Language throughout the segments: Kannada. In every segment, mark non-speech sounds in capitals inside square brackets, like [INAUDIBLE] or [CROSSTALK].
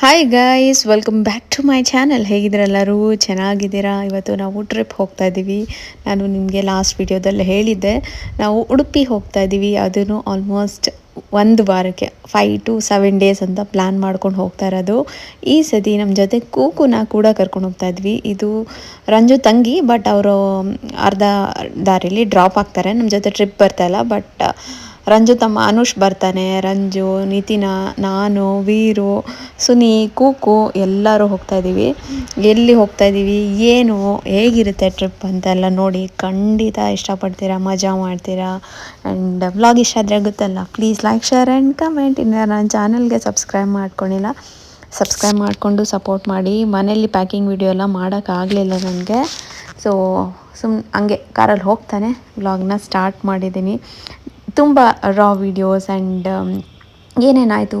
Hi guys welcome back to my channel ಹೇಗಿದ್ದೀರೆಲ್ಲರೂ ಚೆನ್ನಾಗಿದ್ದೀರಾ? ಇವತ್ತು ನಾವು ಟ್ರಿಪ್ ಹೋಗ್ತಾ ಇದ್ದೀವಿ. ನಾನು ನಿಮಗೆ ಲಾಸ್ಟ್ ವಿಡಿಯೋದಲ್ಲಿ ಹೇಳಿದ್ದೆ. ನಾವು ಉಡುಪಿ ಹೋಗ್ತಾ ಇದ್ದೀವಿ. ಅದನ್ನು ಆಲ್ಮೋಸ್ಟ್ ಒಂದು ವಾರಕ್ಕೆ ಫೈ ಟು ಸೆವೆನ್ ಡೇಸ್ ಅಂತ ಪ್ಲ್ಯಾನ್ ಮಾಡ್ಕೊಂಡು ಹೋಗ್ತಾ ಇರೋದು. ಈ ಸತಿ ನಮ್ಮ ಜೊತೆ ಕೂಕುನ ಕೂಡ ಕರ್ಕೊಂಡು ಹೋಗ್ತಾ ಇದ್ವಿ. ಇದು ರಂಜು ತಂಗಿ ಬಟ್ ಅವರು, ಅರ್ಧ ದಾರಿಲಿ ಡ್ರಾಪ್ ಆಗ್ತಾರೆ. ನಮ್ಮ ಜೊತೆ ಟ್ರಿಪ್ ಬರ್ತಾ ಇಲ್ಲ ಬಟ್ ರಂಜು ತಮ್ಮ ಅನುಷ್ ಬರ್ತಾನೆ. ರಂಜು, ನಿತಿನ, ನಾನು, ವೀರು, ಸುನಿ, ಕೂಕು ಎಲ್ಲರೂ ಹೋಗ್ತಾ ಇದ್ದೀವಿ. ಎಲ್ಲಿ ಹೋಗ್ತಾ ಇದ್ದೀವಿ? ಏನು? ಹೇಗಿರುತ್ತೆ ಟ್ರಿಪ್ ಅಂತೆಲ್ಲ ನೋಡಿ ಖಂಡಿತ ಇಷ್ಟಪಡ್ತೀರಾ? ಮಜಾ ಮಾಡ್ತೀರಾ? ಆ್ಯಂಡ್ ವ್ಲಾಗ್ ಇಷ್ಟ ಆದರೆ ಗೊತ್ತಲ್ಲ? Please like share and comment ಇನ್ನು ನನ್ನ ಚಾನಲ್ಗೆ ಸಬ್ಸ್ಕ್ರೈಬ್ ಮಾಡ್ಕೊಂಡಿಲ್ಲ. ಸಬ್ಸ್ಕ್ರೈಬ್ ಮಾಡಿಕೊಂಡು ಸಪೋರ್ಟ್ ಮಾಡಿ. ಮನೇಲಿ ಪ್ಯಾಕಿಂಗ್ ವಿಡಿಯೋ ಎಲ್ಲ ಮಾಡೋಕ್ಕಾಗಲಿಲ್ಲ ನನಗೆ. ಸೊ ಸುಮ್ ಹಂಗೆ ಕಾರಲ್ಲಿ ಹೋಗ್ತಾನೆ. ವ್ಲಾಗ್ನ ಸ್ಟಾರ್ಟ್ ಮಾಡಿದ್ದೀನಿ. ತುಂಬ ರಾ ವಿಡಿಯೋಸ್ ಆ್ಯಂಡ್ ಏನೇನಾಯಿತು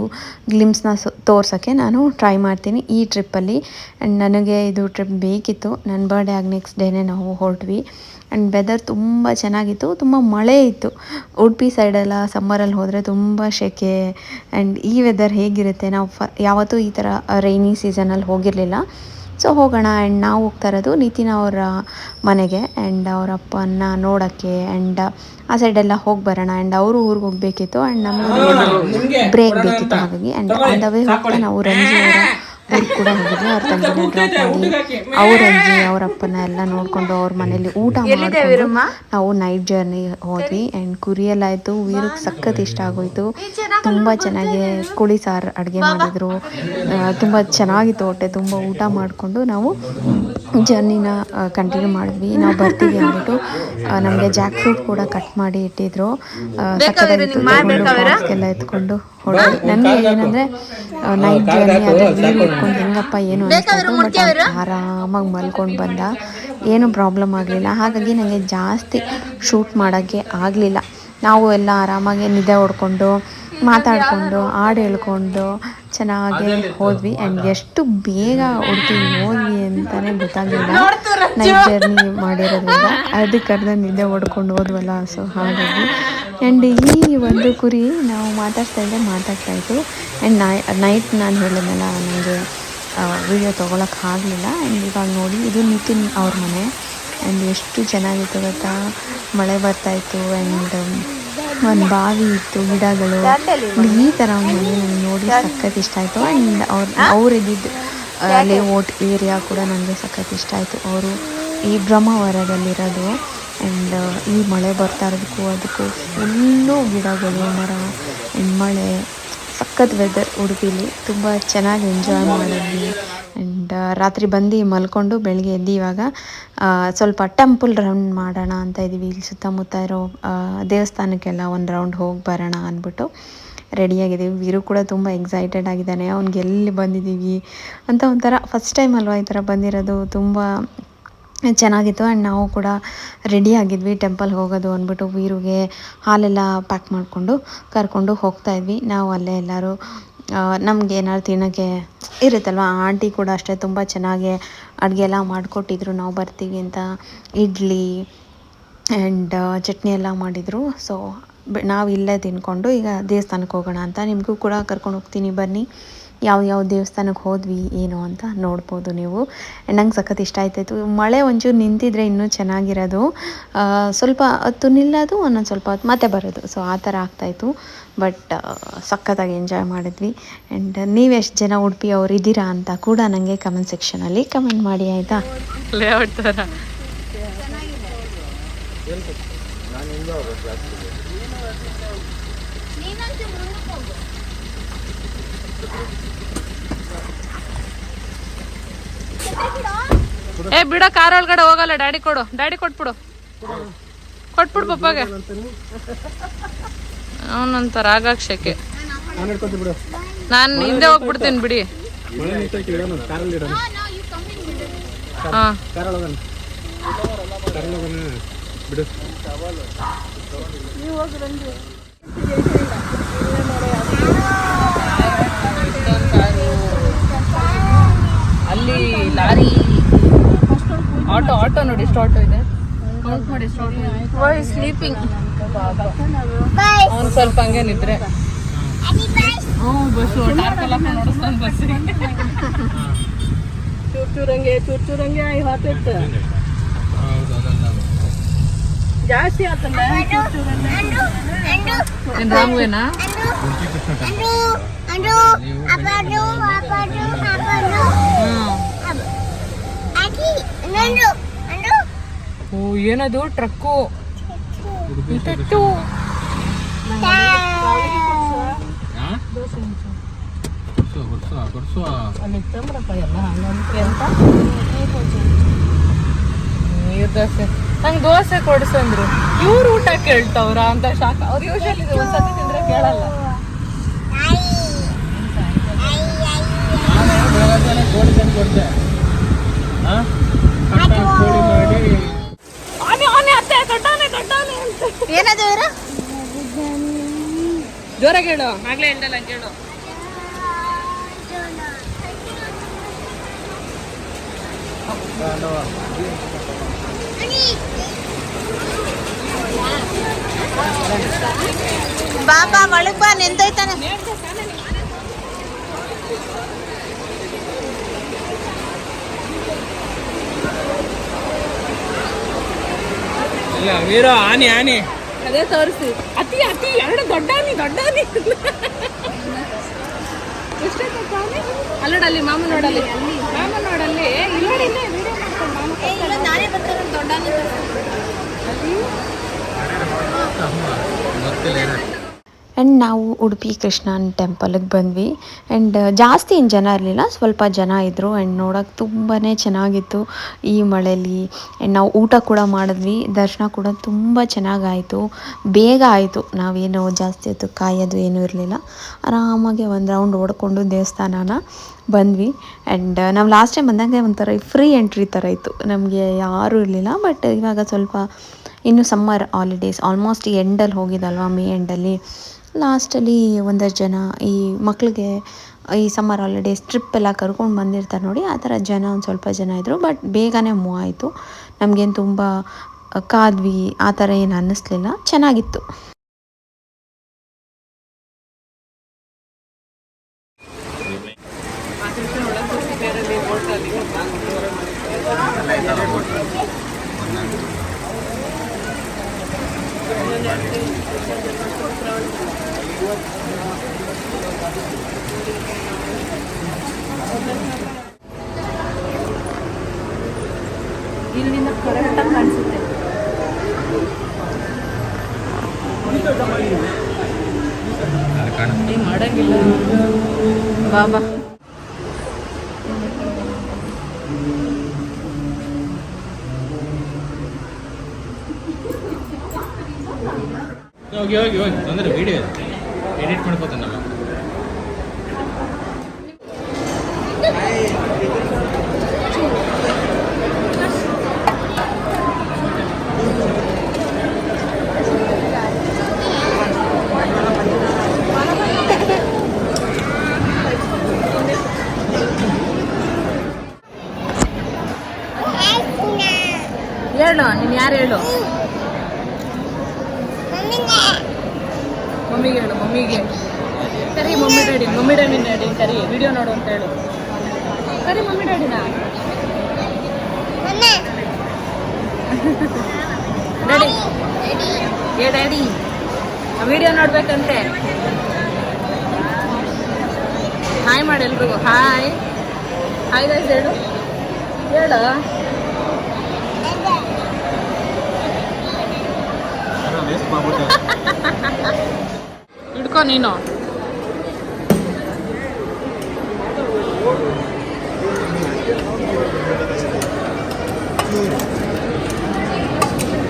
ಗ್ಲಿಮ್ಸ್ನ ಸೊ, ತೋರ್ಸೋಕ್ಕೆ ನಾನು ಟ್ರೈ ಮಾಡ್ತೀನಿ ಈ ಟ್ರಿಪ್ಪಲ್ಲಿ ಆ್ಯಂಡ್ ನನಗೆ ಇದು ಟ್ರಿಪ್ ಬೇಕಿತ್ತು. ನನ್ನ ಬರ್ಡೇ ಆಗಿ ನೆಕ್ಸ್ಟ್ ಡೇನೇ ನಾವು ಹೊರಟ್ವಿ. ಆ್ಯಂಡ್ ವೆದರ್ ತುಂಬ ಚೆನ್ನಾಗಿತ್ತು. ತುಂಬ ಮಳೆ ಇತ್ತು. ಉಡುಪಿ ಸೈಡೆಲ್ಲ ಸಮ್ಮರಲ್ಲಿ ಹೋದರೆ ತುಂಬ ಸೆಕೆ. ಆ್ಯಂಡ್ ಈ ವೆದರ್ ಹೇಗಿರುತ್ತೆ? ನಾವು ಫ, ಯಾವತ್ತೂ ಈ ಥರ ರೈನಿ ಸೀಸನಲ್ಲಿ ಹೋಗಿರಲಿಲ್ಲ. ಸೊ ಹೋಗೋಣ ಆ್ಯಂಡ್ ನಾವು ಹೋಗ್ತಾ ಇರೋದು ನಿತಿನ್ ಅವರ ಮನೆಗೆ ಆ್ಯಂಡ್ ಅವರ ಅಪ್ಪನ ನೋಡೋಕ್ಕೆ ಆ್ಯಂಡ್ ಆ ಸೈಡೆಲ್ಲ ಹೋಗಿ ಬರೋಣ ಆ್ಯಂಡ್ ಅವರು ಊರಿಗೆ ಹೋಗಬೇಕಿತ್ತು ಆ್ಯಂಡ್ ನಮಗೆ ಬ್ರೇಕ್ ಬೇಕಿತ್ತು ಹಾಗಾಗಿ ಆ್ಯಂಡ್ ಆನ್ ದ ವೇ ಹೋಗ್ತಾ ನಾವು ರಂಜಿ ಅವರ ಊರಿಗೆ ಕೂಡ ಹೋಗಿದ್ವಿ ಅವ್ರ ತಂಗಿನ ಡ್ರಾಪ್ ಮಾಡಿ ಅವ್ರ ಅಜ್ಜಿ ಅವ್ರ ಅಪ್ಪನ ಎಲ್ಲ ನೋಡಿಕೊಂಡು ಅವ್ರ ಮನೇಲಿ ಊಟ ಮಾಡಿಕೊಂಡು ನಾವು ನೈಟ್ ಜರ್ನಿ ಹೋದ್ವಿ ಆ್ಯಂಡ್ ಆಯಿತು. ವೀರಕ್ಕೆ ಸಖತ್ ಇಷ್ಟ ಆಗೋಯ್ತು. ತುಂಬ ಚೆನ್ನಾಗಿ ಕುಳಿ ಸಾರು ಅಡುಗೆ ಮಾಡಿದರು. ತುಂಬ ಚೆನ್ನಾಗಿತ್ತು ಹೊಟ್ಟೆ ತುಂಬ ಊಟ ಮಾಡಿಕೊಂಡು ನಾವು ಜರ್ನಿನ ಕಂಟಿನ್ಯೂ ಮಾಡಿದ್ವಿ. ನಾವು ಬರ್ತೀವಿ ಅಂದ್ಬಿಟ್ಟು ನಮಗೆ ಜಾಕ್ ಫ್ರೂಟ್ ಕೂಡ ಕಟ್ ಮಾಡಿ ಇಟ್ಟಿದ್ರು. ಸಕ್ಕತ್ತಾಗಿತ್ತು ಎಲ್ಲ ಎತ್ಕೊಂಡು ನನಗೆ ಏನಂದರೆ ನೈಟ್ ಜರ್ನಿ ಆದರೆ ನೀರು ಇಟ್ಕೊಂಡು ಹೆಂಗಪ್ಪ ಏನು ಅನಿಸ್ತು ಬಟ್ ಆರಾಮಾಗಿ ಮಲ್ಕೊಂಡು ಬಂದ. ಏನು ಪ್ರಾಬ್ಲಮ್ ಆಗಲಿಲ್ಲ. ಹಾಗಾಗಿ ನನಗೆ ಜಾಸ್ತಿ ಶೂಟ್ ಮಾಡೋಕ್ಕೆ ಆಗಲಿಲ್ಲ. ನಾವು ಎಲ್ಲ ಆರಾಮಾಗಿ ನಿದ್ದೆ ಹೊಡ್ಕೊಂಡು ಮಾತಾಡಿಕೊಂಡು ಹಾಡು ಹೇಳ್ಕೊಂಡು ಚೆನ್ನಾಗಿ ಹೋದ್ವಿ. ಆ್ಯಂಡ್ ಎಷ್ಟು ಬೇಗ ಉಡುಪಿ ಹೋದ್ವಿ ಅಂತಲೇ ಗೊತ್ತಾಗಲಿಲ್ಲ. [LAUGHS] ನೈಟ್ ಜರ್ನಿ ಮಾಡಿರೋದ್ರಿಂದ ಅದಕ್ಕೆ ಅರ್ಧ ನಿದ್ದೆ ಹೊಡ್ಕೊಂಡು ಹೋದ್ವಲ್ಲ ಸೊ ಹಾಗಾಗಿ. ಆ್ಯಂಡ್ ಈ ಒಂದು ಕುರಿ ನಾವು ಮಾತಾಡ್ತಾ ಇದ್ದೆ ಮಾತಾಡ್ತಾ ಇತ್ತು ಆ್ಯಂಡ್ ನೈ ನೈಟ್ ನಾನು ಹೇಳಿದ್ನಲ್ಲ ನನಗೆ ವಿಡಿಯೋ ತೊಗೊಳಕ್ಕೆ ಆಗಲಿಲ್ಲ. ಆ್ಯಂಡ್ ಇವಾಗ ನೋಡಿ ಇದು ನಿತಿನ್ ಅವ್ರ ಮನೆ. ಆ್ಯಂಡ್ ಎಷ್ಟು ಚೆನ್ನಾಗಿತ್ತು ಗೊತ್ತಾ? ಮಳೆ ಬರ್ತಾಯಿತ್ತು ಆ್ಯಂಡ್ ಒಂದು ಬಾವಿ ಇತ್ತು ಗಿಡಗಳು. ಈ ಥರ ಒಂದು ನನಗೆ ನೋಡಿ ಸಖತ್ ಇಷ್ಟ ಆಯಿತು. ಆ್ಯಂಡ್ ಅವ್ರು ಅವರಿದ್ದಿದ್ದು ಲೇಔಟ್ ಏರಿಯಾ ಕೂಡ ನನಗೆ ಸಖತ್ ಇಷ್ಟ ಆಯಿತು. ಅವರು ಈ ಬ್ರಹ್ಮಾವರದಲ್ಲಿರೋದು ಆ್ಯಂಡ್ ಈ ಮಳೆ ಬರ್ತಾ ಇರೋದಕ್ಕೂ ಅದಕ್ಕೂ ಫುಲ್ಲು ಗಿಡಗಳು ಮರ ಆ್ಯಂಡ್ ಮಳೆ ಸಖತ್ ವೆದರ್ ಉಡುಪಿಲಿ. ತುಂಬ ಚೆನ್ನಾಗಿ ಎಂಜಾಯ್ ಮಾಡಿದ್ವಿ. ಆ್ಯಂಡ್ ರಾತ್ರಿ ಬಂದು ಮಲ್ಕೊಂಡು ಬೆಳಗ್ಗೆ ಎದ್ದು ಇವಾಗ ಸ್ವಲ್ಪ ಟೆಂಪಲ್ ರೌಂಡ್ ಮಾಡೋಣ ಅಂತ ಇದ್ದೀವಿ ಇಲ್ಲಿ ಸುತ್ತಮುತ್ತ ಇರೋ ದೇವಸ್ಥಾನಕ್ಕೆಲ್ಲ ಒಂದು ರೌಂಡ್ ಹೋಗಿ ಬರೋಣ ಅಂದ್ಬಿಟ್ಟು ರೆಡಿಯಾಗಿದ್ದೀವಿ ವೀರು ಕೂಡ ತುಂಬ ಎಕ್ಸೈಟೆಡ್ ಆಗಿದ್ದಾನೆ. ಅವ್ನಿಗೆ ಎಲ್ಲಿ ಬಂದಿದ್ದೀವಿ ಅಂತ ಒಂಥರ ಫಸ್ಟ್ ಟೈಮ್ ಅಲ್ವಾ ಈ ಥರ ಬಂದಿರೋದು? ತುಂಬ ಚೆನ್ನಾಗಿತ್ತು. ಆ್ಯಂಡ್ ನಾವು ಕೂಡ ರೆಡಿ ಆಗಿದ್ವಿ ಟೆಂಪಲ್ಗೆ ಹೋಗೋದು ಅಂದ್ಬಿಟ್ಟು ವೀರಿಗೆ ಹಾಲೆಲ್ಲ ಪ್ಯಾಕ್ ಮಾಡಿಕೊಂಡು ಕರ್ಕೊಂಡು ಹೋಗ್ತಾಯಿದ್ವಿ ನಾವು ಅಲ್ಲೇ ಎಲ್ಲರೂ ನಮ್ಗೆ ಏನಾದ್ರು ತಿನ್ನೋಕ್ಕೆ ಇರುತ್ತಲ್ವ? ಆಂಟಿ ಕೂಡ ಅಷ್ಟೇ ತುಂಬ ಚೆನ್ನಾಗಿ ಅಡುಗೆ ಎಲ್ಲ ಮಾಡಿಕೊಟ್ಟಿದ್ರು. ನಾವು ಬರ್ತೀವಿ ಅಂತ ಇಡ್ಲಿ ಆ್ಯಂಡ್ ಚಟ್ನಿ ಎಲ್ಲ ಮಾಡಿದರು. ಸೊ ನಾವು ಇಲ್ಲೇ ತಿನ್ಕೊಂಡು ಈಗ ದೇವಸ್ಥಾನಕ್ಕೆ ಹೋಗೋಣ ಅಂತ. ನಿಮಗೂ ಕೂಡ ಕರ್ಕೊಂಡು ಹೋಗ್ತೀನಿ. ಬನ್ನಿ. ಯಾವ ಯಾವ ದೇವಸ್ಥಾನಕ್ಕೆ ಹೋದ್ವಿ ಏನು ಅಂತ ನೋಡ್ಬೋದು ನೀವು. ನಂಗೆ ಸಖತ್ ಇಷ್ಟ ಆಯ್ತಾಯಿತ್ತು ಮಳೆ ಒಂಚೂರು ನಿಂತಿದ್ರೆ ಇನ್ನೂ ಚೆನ್ನಾಗಿರೋದು. ಸ್ವಲ್ಪ ಹೊತ್ತು ನಿಲ್ಲೋದು ಒಂದೊಂದು ಸ್ವಲ್ಪ ಹೊತ್ತು ಮತ್ತೆ ಬರೋದು. ಸೊ ಆ ಥರ ಆಗ್ತಾಯಿತ್ತು ಬಟ್ ಸಖತ್ತಾಗಿ ಎಂಜಾಯ್ ಮಾಡಿದ್ವಿ. ಆ್ಯಂಡ್ ನೀವೆಷ್ಟು ಜನ ಉಡುಪಿ ಅವ್ರು ಇದ್ದೀರಾ ಅಂತ ಕೂಡ ನನಗೆ ಕಮೆಂಟ್ ಸೆಕ್ಷನಲ್ಲಿ ಕಮೆಂಟ್ ಮಾಡಿ ಆಯಿತಾ? ಲೇಔಟ್ ಥರ ಏ, ಬಿಡ, ಕಾರ್ ಒಳಗಡೆ ಹೋಗಲ್ಲ. ಡ್ಯಾಡಿ ಕೊಡು. ಡ್ಯಾಡಿ ಕೊಟ್ಬಿಡು. ಕೊಟ್ಬಿಡು ಪಪ್ಪಾಗೆ. ಅವನಂತಾರ ಆಗಾಕ್ಷಕ್ಕೆ ನಾನು ಹಿಂದೆ ಹೋಗ್ಬಿಡ್ತೀನಿ, ಬಿಡಿ. ಹಾ. ಅಲ್ಲಿ ಲಾರಿ ಆಟೋ ಆಟೋ ನೋಡಿ ಎಷ್ಟು ಆಟೋ ಇದೆ. ಕೌಂಟ್ ಮಾಡಿ ಎಷ್ಟು ಆಟೋ ಸ್ಲೀಪಿಂಗ್ ಅವ್ನು ಸ್ವಲ್ಪ ಹಂಗೆ ನಿದ್ರೆ. ಹ್ಞೂ ಬಸ್ಸು ಟಾರ್ಕಲ್ಲಪ್ಪ ನೋಡಿಸ್ತಾನೆ ಬಸ್ಸಿಗೆ ಚೂರ್ ಚೂರಂಗೆ ಚೂರ್ ಚೂರಂಗೆ ಐ ಹಾತೈತೆ ಜಾಸ್ತಿ ಆತಲ್ಲ. ಚೂರ್ ಚೂರಂಗೆ ನೀವು ಓ ಏನದು? ಟ್ರಕ್ಕು. ಅಂತ ನೀರು ದೋಸೆ ನಂಗೆ ದೋಸೆ ಕೊಡ್ಸಂದ್ರು ಇವ್ರು ಊಟ ಕೇಳ್ತವ್ರ ಅಂತ ಶಾಖ. ಅವ್ರು ಯೂಶಲಿ ಒಂದ್ಸತಿ ತಿಂದ್ರೆ ಕೇಳಲ್ಲ. ಬೆಳಗ್ಗೆ ಕೋಳಿ ತಂದು ಕೊಡ್ತೆ. ಕೋಳಿ ಮಾಡಿ. ಏನದು ಇವರು? ಜೋರಾಗಿ ಹೇಳು. ಆಗ್ಲೇ ಹೇಳ್ದಲ್ಲ ಬಾಬಾ ಒಳಗ್ ಬಾ ನಿಂತೈತಾನೆ ವೀರ ಆನೆ ಆನೆ. ಅದೇ ತೋರಿಸಿ ಅತಿ ಅತಿ ಎರಡು ದೊಡ್ಡ ಆನಿ ಎಷ್ಟೇ ದೊಡ್ಡಾನಿ ಅಲ್ಲಡಲ್ಲಿ ಮಾಮ ನೋಡಲ್ಲಿ ಮಾಮ ನೋಡಲ್ಲಿ ಇಲ್ಲಿ ದೊಡ್ಡ ಇಲ್ಲೇ video ಮಾಡ್ಕೊಂಡು ಮಾಮ ಗೊತ್ತಿಲ್ಲ ಆ್ಯಂಡ್ ನಾವು ಉಡುಪಿ ಕೃಷ್ಣನ್ ಟೆಂಪಲಿಗೆ ಬಂದ್ವಿ. ಆ್ಯಂಡ್ ಜಾಸ್ತಿ ಏನು ಜನ ಇರಲಿಲ್ಲ. ಸ್ವಲ್ಪ ಜನ ಇದ್ದರು ಆ್ಯಂಡ್ ನೋಡೋಕೆ ತುಂಬಾ ಚೆನ್ನಾಗಿತ್ತು ಈ ಮಳೆಯಲ್ಲಿ ಆ್ಯಂಡ್ ನಾವು ಊಟ ಕೂಡ ಮಾಡಿದ್ವಿ. ದರ್ಶನ ಕೂಡ ತುಂಬ ಚೆನ್ನಾಗಾಯಿತು. ಬೇಗ ಆಯಿತು. ನಾವೇನು ಜಾಸ್ತಿ ಹೊತ್ತು ಕಾಯೋದು ಏನೂ ಇರಲಿಲ್ಲ. ಆರಾಮಾಗಿ ಒಂದು ರೌಂಡ್ ಓಡ್ಕೊಂಡು ದೇವಸ್ಥಾನನ ಬಂದ್ವಿ. ಆ್ಯಂಡ್ ನಾವು ಲಾಸ್ಟ್ ಟೈಮ್ ಬಂದಾಗ ಒಂಥರ ಫ್ರೀ ಎಂಟ್ರಿ ಥರ ಇತ್ತು. ನಮಗೆ ಯಾರೂ ಇರಲಿಲ್ಲ. ಬಟ್ ಇವಾಗ ಸ್ವಲ್ಪ, ಇನ್ನು ಸಮ್ಮರ್ ಹಾಲಿಡೇಸ್ ಆಲ್ಮೋಸ್ಟ್ ಎಂಡಲ್ಲಿ ಹೋಗಿದಲ್ವಾ ಮೇ ಎಂಡಲ್ಲಿ ಲಾಸ್ಟಲ್ಲಿ ಒಂದಷ್ಟು ಜನ ಈ ಮಕ್ಕಳಿಗೆ ಈ ಸಮ್ಮರ್ ಹಾಲಿಡೇಸ್ ಟ್ರಿಪ್ ಎಲ್ಲ ಕರ್ಕೊಂಡು ಬಂದಿರ್ತಾರೆ ನೋಡಿ, ಆ ಥರ ಜನ ಒಂದು ಸ್ವಲ್ಪ ಜನ ಇದ್ದರು ಬಟ್ ಬೇಗನೆ ಮೂವ್ ಆಯಿತು. ನಮಗೇನು ತುಂಬ ಕಾದ್ವಿ, ಆ ಥರ ಏನು ಅನ್ನಿಸ್ಲಿಲ್ಲ. ಚೆನ್ನಾಗಿತ್ತು. ಇಲ್ಲಿಂದ ಕರೆಕ್ಟಾಗಿ ಕಾಣಿಸುತ್ತೆ. ಅದು ಕಾಣ ನೀವು ಮಾಡಂಗಿಲ್ಲ ಬಾಬಾ ಹೋಗಿ ಹೋಗಿ ಹೋಗಿ. ತೊಂದರೆ ವಿಡಿಯೋ ಎಡಿಟ್ ಮಾಡ್ಕೋತಾನೆ ನಮ್ಮ ಹೇಳು ನೀನು ಯಾರು ಹೇಳು ಮಮ್ಮಿಗೆ ಹೇಳು ಮಮ್ಮಿಗೆ ಕರಿ mummy daddy mummy daddy daddy ಕರಿ ವಿಡಿಯೋ ನೋಡು ಅಂತ ಹೇಳು ಕರಿ ಮಮ್ಮಿ ಡ್ಯಾಡಿನ ಡ್ಯಾಡಿ ಏ ಡ್ಯಾಡಿ ವಿಡಿಯೋ ನೋಡ್ಬೇಕಂತೆ. ಹಾಯ್ ಮಾಡಿ ಎಲ್ರಿಗೂ. ಹಾಯ್ ಹಾಯ್ ಗೈಸ್ ಹೇಳು. ಹೇಳು. ಹಿಡ್ಕೊ ನೀನು.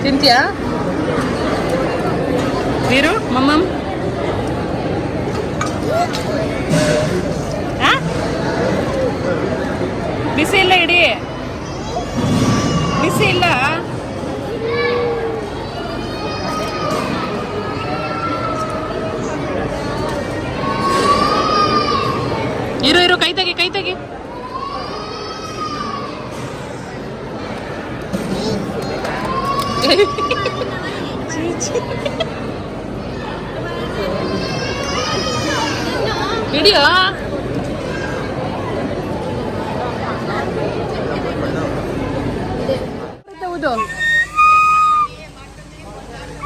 ತಿಂತೀಯಾ ನೀರು ಮಮ್ಮಮ್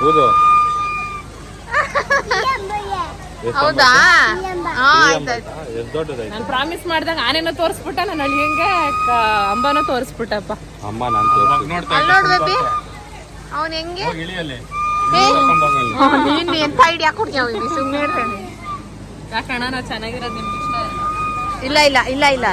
ಹೌದು. ಹೌದಾ? ಹಾ ಆಯ್ತಾಯ್ತು ಎಷ್ಟು ದೊಡ್ಡದಾಯ್ತು? ನಾನು ಪ್ರಾಮಿಸ್ ಮಾಡ್ದಾಗ ಆನೆನೋ ತೋರಿಸ್ಬಿಟ್ಟ ಅಳಿ ಹೆಂಗೆ ಅಂಬಾನ ತೋರಿಸ್ಬಿಟ್ಟಪ್ಪ. ಅಮ್ಮ ನಾನು ನೋಡ್ತಾ ಅಲ್ಲಿ ನೋಡ್ ಬೇಬಿ ಅವನ್ ಹೆಂಗೆ? ನೀನ್ ಎಂತ ಐಡಿಯಾ ಕೊಡ್ತೀವಿ ಸುಮ್ಮನೆ ಇರ್ತಾನೆ ಯಾಕಣ್ಣ ನಾವು ಚೆನ್ನಾಗಿರೋದು ನಿಮ್ಗೆ ಇಷ್ಟ ಇಲ್ಲ ಇಲ್ಲ ಇಲ್ಲ ಇಲ್ಲ.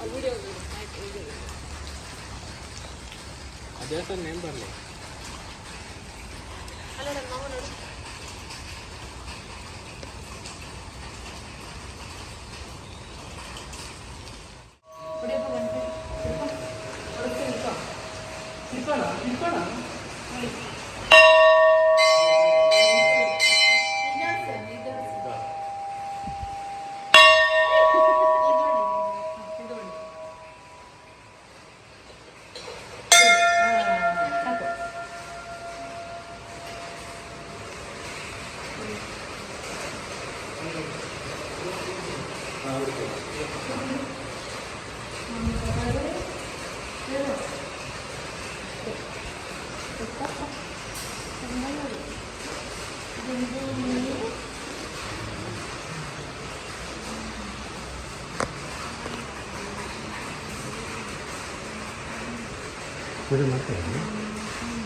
അവിടെ അദ്ദേഹം നേം പറഞ്ഞേ. これもったよね。うん。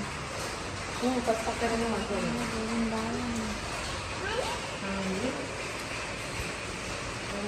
うん、うん。うからん。うん。うです。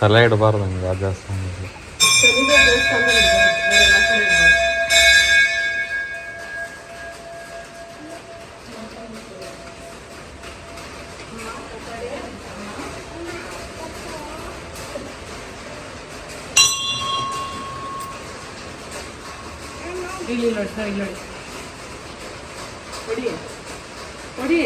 ತಲೆ ಇಡಬಾರ್ದು ಹಂಗೆ. ರಾಜಸ್ಥಾನದಲ್ಲಿ ಇಲ್ಲಿ ನೋಡಿ ಸರ್ ಇಲ್ಲಿ ನೋಡಿ. ಹೊಡಿ ಹೊಡಿ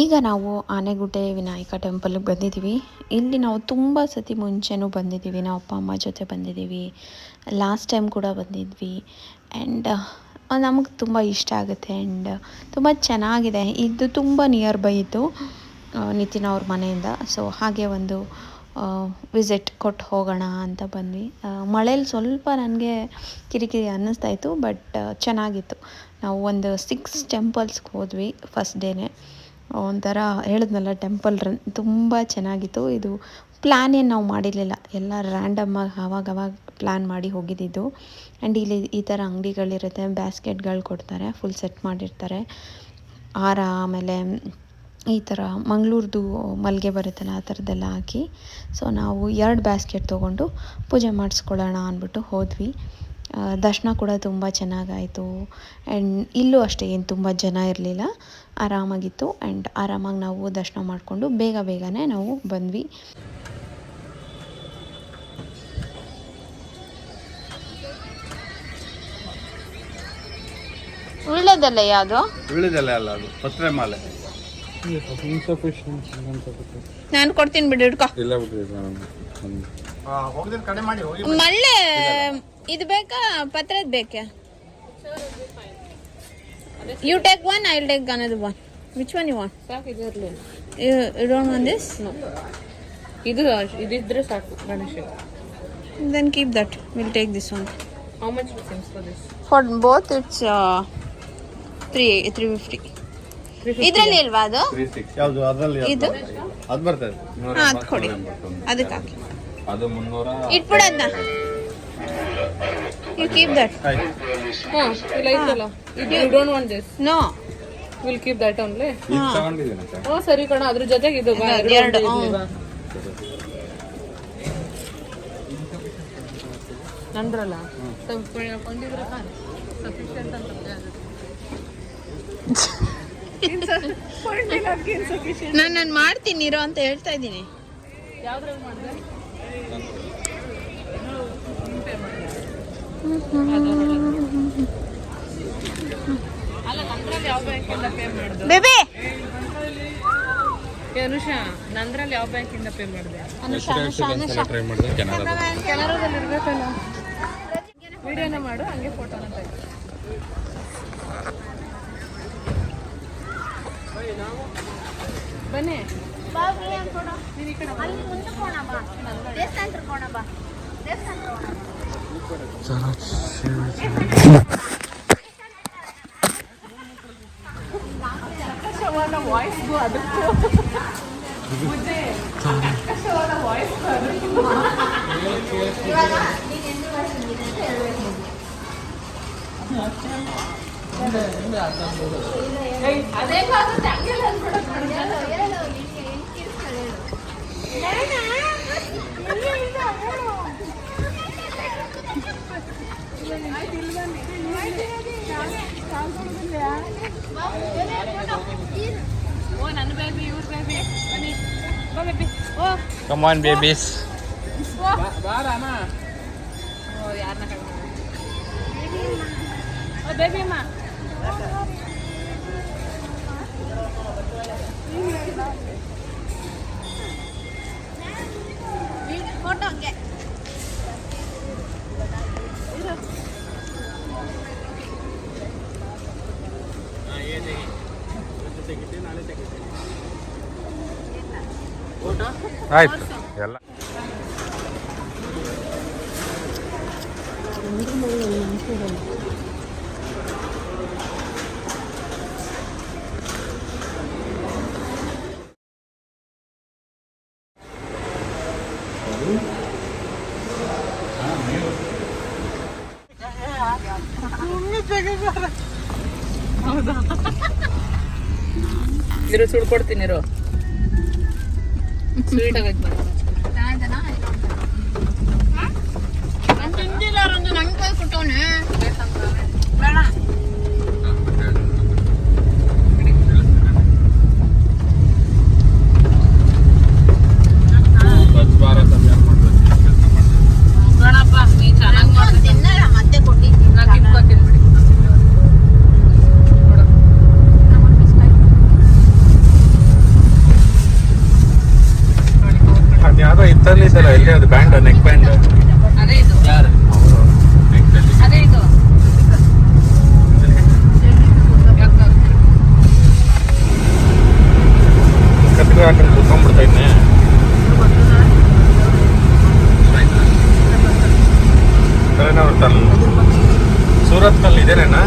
ಈಗ ನಾವು ಆನೆಗುಡ್ಡೆ ವಿನಾಯಕ ಟೆಂಪಲ್ಗೆ ಬಂದಿದ್ದೀವಿ. ಇಲ್ಲಿ ನಾವು ತುಂಬ ಸತಿ ಮುಂಚೆನೂ ಬಂದಿದ್ದೀವಿ. ನಾವು ಅಪ್ಪ, ಅಮ್ಮ ಜೊತೆ ಬಂದಿದ್ದೀವಿ. ಲಾಸ್ಟ್ ಟೈಮ್ ಕೂಡ ಬಂದಿದ್ವಿ. ಆ್ಯಂಡ್ ನಮಗೆ ತುಂಬ ಇಷ್ಟ ಆಗುತ್ತೆ. ಆ್ಯಂಡ್ ತುಂಬ ಚೆನ್ನಾಗಿದೆ. ಇದು ತುಂಬ ನಿಯರ್ ಬೈ ಇತ್ತು ನಿತಿನ್ ಅವ್ರ ಮನೆಯಿಂದ. ಸೊ ಹಾಗೆ ಒಂದು ವಿಸಿಟ್ ಕೊಟ್ಟು ಹೋಗೋಣ ಅಂತ ಬಂದ್ವಿ. ಮಳೇಲಿ ಸ್ವಲ್ಪ ನನಗೆ ಕಿರಿಕಿರಿ ಅನ್ನಿಸ್ತಾ ಇತ್ತು ಬಟ್ ಚೆನ್ನಾಗಿತ್ತು. ನಾವು ಒಂದು ಸಿಕ್ಸ್ ಟೆಂಪಲ್ಸ್ಗೆ ಹೋದ್ವಿ ಫಸ್ಟ್ ಡೇನೇ ಒಂಥರ ಹೇಳಿದ್ನಲ್ಲ ಟೆಂಪಲ್ ರನ್ ತುಂಬ ಚೆನ್ನಾಗಿತ್ತು. ಇದು ಪ್ಲ್ಯಾನ್ ಏನು ನಾವು ಮಾಡಿರಲಿಲ್ಲ. ಎಲ್ಲ ರ್ಯಾಂಡಮ್ಮಾಗಿ ಆವಾಗ ಅವಾಗ ಪ್ಲ್ಯಾನ್ ಮಾಡಿ ಹೋಗಿದ್ದಿದ್ದು. ಆ್ಯಂಡ್ ಇಲ್ಲಿ ಈ ಥರ ಅಂಗಡಿಗಳಿರುತ್ತೆ ಬ್ಯಾಸ್ಕೆಟ್ಗಳು ಕೊಡ್ತಾರೆ ಫುಲ್ ಸೆಟ್ ಮಾಡಿರ್ತಾರೆ. ಹಾರ ಆಮೇಲೆ ಈ ಥರ ಮಂಗಳೂರ್ದು ಮಲ್ಲಿಗೆ ಬರುತ್ತಲ್ಲ ಆ ಥರದ್ದೆಲ್ಲ ಹಾಕಿ ಸೊ ನಾವು ಎರಡು ಬ್ಯಾಸ್ಕೆಟ್ ತೊಗೊಂಡು ಪೂಜೆ ಮಾಡಿಸ್ಕೊಳ್ಳೋಣ ಅಂದ್ಬಿಟ್ಟು ಹೋದ್ವಿ. ದರ್ಶನ ಕೂಡ ತುಂಬ ಚೆನ್ನಾಗಾಯಿತು. ಆ್ಯಂಡ್ ಇಲ್ಲೂ ಅಷ್ಟೇ ಏನು ತುಂಬ ಜನ ಇರಲಿಲ್ಲ. ಆರಾಮಾಗಿತ್ತು ಆ್ಯಂಡ್ ಆರಾಮಾಗಿ ನಾವು ದರ್ಶನ ಮಾಡಿಕೊಂಡು ಬೇಗ ಬೇಗನೆ ನಾವು ಬಂದ್ವಿ. ಉಳ್ಳೆದಲ್ಲ ಯಾವುದು? ಉಳಿದಲ್ಲ ಅಲ್ಲ ಅದು ಪತ್ರೆ ಮಾಲೆ. ನಾನು ಕೊಡ್ತೀನಿ ಬಿಡು ಹಿಡ್ಕೊ. ಇಲ್ಲ ಬಿಡ್ರಿ ಕಡೆ ಮಾಡಿ ಹೋಗಿ ಮಳ್ಳೆ ಇದು ಬೇಕಾ? ಪತ್ರದ ಬೇಕೆ? You take one I take ಅನ್ನೋದು one which one you want ಸಾಕು ಇದು ಇರಲಿ. ಯು ಡೋಂಟ್ ವಾಂಟ್ ದಿಸ್ ಇದು ಇದಿದ್ರೆ ಸಾಕು Ganesha. Then keep that will take this one how much sims for this for both it's three three fifty ಇದರಲ್ಲಿ ಇಲ್ವಾ ಅದು? ಯಾವುದು ಅದರಲ್ಲಿ ಇದು? ಅದು ಬರ್ತದೆ. ಹಾಂ ಅದು ಕೊಡಿ. ಅದಕ್ಕೆ ಹಾಕಿ. ಅದು ಮುನ್ನೂರ ಇಟ್ಬಿಡೋದನ್ನ. ಯು ಕೀಪ್ ದಟ್ ಹಾ. ಇಲ್ಲ ಇಟ್ ಇದು you don't want this no will keep that only ಇದು ತಗೊಂಡಿದ್ದೀನಿ ಸರ್? ಓ ಸರಿ ಕಣ ಅದ್ರ ಜೊತೆಗೆ ಇದು ಬಾ, ಎರಡು. ನಂದ್ರಲ್ಲ? ಸ್ವಲ್ಪ ಕೊಂಡಿದ್ರೆ ಸಫಿಷಿಯಂಟ್ ಅಂತ ನಾನು ನಾನು ಮಾಡ್ತೀನಿ ಇರೋ ಅಂತ ಹೇಳ್ತಾ ಇದ್ದೀನಿ. ಯಾವ್ದ್ರಲ್ಲಿ ಮಾಡಿದೆ ಅಲ್ಲ ನಂದ್ರಲ್ಲಿ ಯಾವ ಬ್ಯಾಂಕಿಂದ ಪೇ ಮಾಡಿದ್ದು ಬೇಬಿ ಅನುಷಾ ನಂದ್ರಲ್ಲಿ ಯಾವ ಬ್ಯಾಂಕಿಂದ ಪೇ ಮಾಡಿದೆ ಅನುಷಾ ಅನುಷಾ. ಅನುಷಾ. ಟ್ರೈ ಮಾಡಿದೆ ಕೆನರಾ ಕೆನರಾದಲ್ಲಿ ಇರ್ಬೇಕಲ್ಲ ವಿಡಿಯೋನ ಮಾಡು ಹಂಗೆ ಫೋಟೋನ ತೆಗಿ ಬನ್ನಿ. ನೀನ್ ಈ ಕಡೆ ಬಾ. ಆಕಾಶವಾಣ ವಾಯ್ಸ್ಗೂ ಅದಕ್ಕೂ. ಬುದ್ಧಿ ಆಕಾಶವಾಣ ವಾಯ್ಸ್ಗೂ ಅದಕ್ಕೂ. ಏಯ್, ಅದೇ ಆಗುತ್ತೆ ಹಂಗೆಲ್ಲ ಅನ್ಕೊಳಕ್ ಮಾಡ್ದೆ. ಓ ನನ್ನ ಬೇಬಿ ಇವ್ರ ಬೇಬಿ ಬನ್ನಿ ಬಾ ಆಯ್ತು. ಎಲ್ಲ. ಕೊಡ್ತೀನಿ ಇರು. ಚೆನ್ನಾಗಿ ಮಾಡಿ ತಿನ್ನಲ್ಲ ಮತ್ತೆ ಕೊಟ್ಟಿದ್ದೀನಿ ನಾ ಕಿತ್ಕೊತೀನಿ ಬಿಡಿ ನೋಡು. ಅದು ಯಾವುದೋ ಎಲ್ಲಿ ಅದು ಬ್ಯಾಂಡ್ ನೆಕ್ ಬ್ಯಾಂಡ್ ಹಾಕೊಂಡು ಕುತ್ಕೊಂಡ್ಬಿಡ್ತಾ ಇದ್ನೆ. ಸೂರತ್ನಲ್ಲಿ ಇದೇನೇನಾ?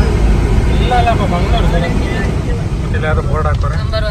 ಇಲ್ಲ ಅಲ್ಲಪ್ಪ ಮಂಗಳೂರು ಮತ್ತೆ ಯಾರು ಬೋರ್ಡ್ ಹಾಕೋರೆ ನಂಬರ್